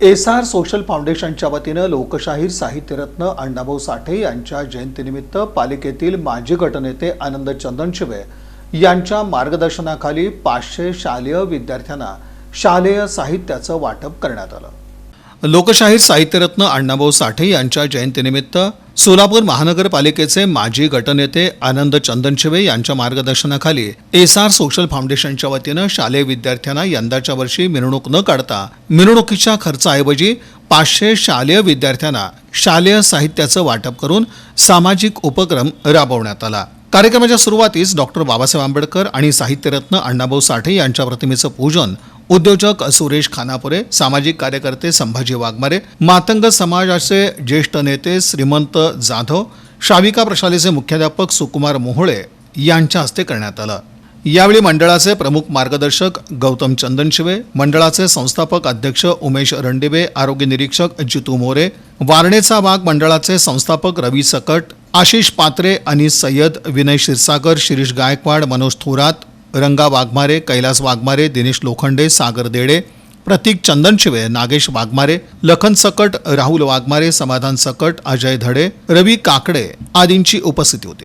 S R social फाउंडेशनच्या वतीनं लोकशाहीर साहित्यरत्न अण्णाभाऊ साठे यांच्या जयंतीनिमित्त पालिकेतील माजी गटनेते आनंद चंदनशिवे यांच्या मार्गदर्शनाखाली पाचशे शालेय विद्यार्थ्यांना शालेय साहित्याचं वाटप करण्यात आलं. लोकशाहीर साहित्यरत्न अण्णाभाऊ साठे यांच्या जयंतीनिमित्त सोलापूर महानगरपालिकेचे माजी गटनेते आनंद चंदनशिवे यांच्या मार्गदर्शनाखाली एस आर सोशल फाउंडेशनच्या वतीनं शालेय विद्यार्थ्यांना यंदाच्या वर्षी मिरवणूक न काढता मिरवणुकीच्या खर्चाऐवजी पाचशे शालेय विद्यार्थ्यांना शालेय साहित्याचं वाटप करून सामाजिक उपक्रम राबवण्यात आला. कार्यक्रमाच्या सुरुवातीस डॉक्टर बाबासाहेब आंबेडकर आणि साहित्यरत्न अण्णाभाऊ साठे यांच्या प्रतिमेचं पूजन उद्योजक सुरेश खानापुरे सामाजिक कार्यकर्ते संभाजी वाघमारे मातंग समाजाचे ज्येष्ठ नेते श्रीमंत जाधव शाविका प्रशालेचे मुख्याध्यापक सुकुमार मोहोळे यांच्या हस्ते करण्यात आलं. यावेळी मंडळाचे प्रमुख मार्गदर्शक गौतम चंदनशिवे मंडळाचे संस्थापक अध्यक्ष उमेश रणदिवे आरोग्य निरीक्षक जितू मोरे वारणेचा वाघ मंडळाचे संस्थापक रवी सकट आशिष पात्रे अनिस सय्यद विनय क्षीरसागर शिरीष गायकवाड मनोज थोरात रंगा वाघमारे कैलास वाघमारे दिनेश लोखंडे सागर देडे प्रतीक चंदनशिवे नागेश वाघमारे लखन सकट राहुल वाघमारे समाधान सकट अजय धडे रवी काकडे आदींची उपस्थिती होती.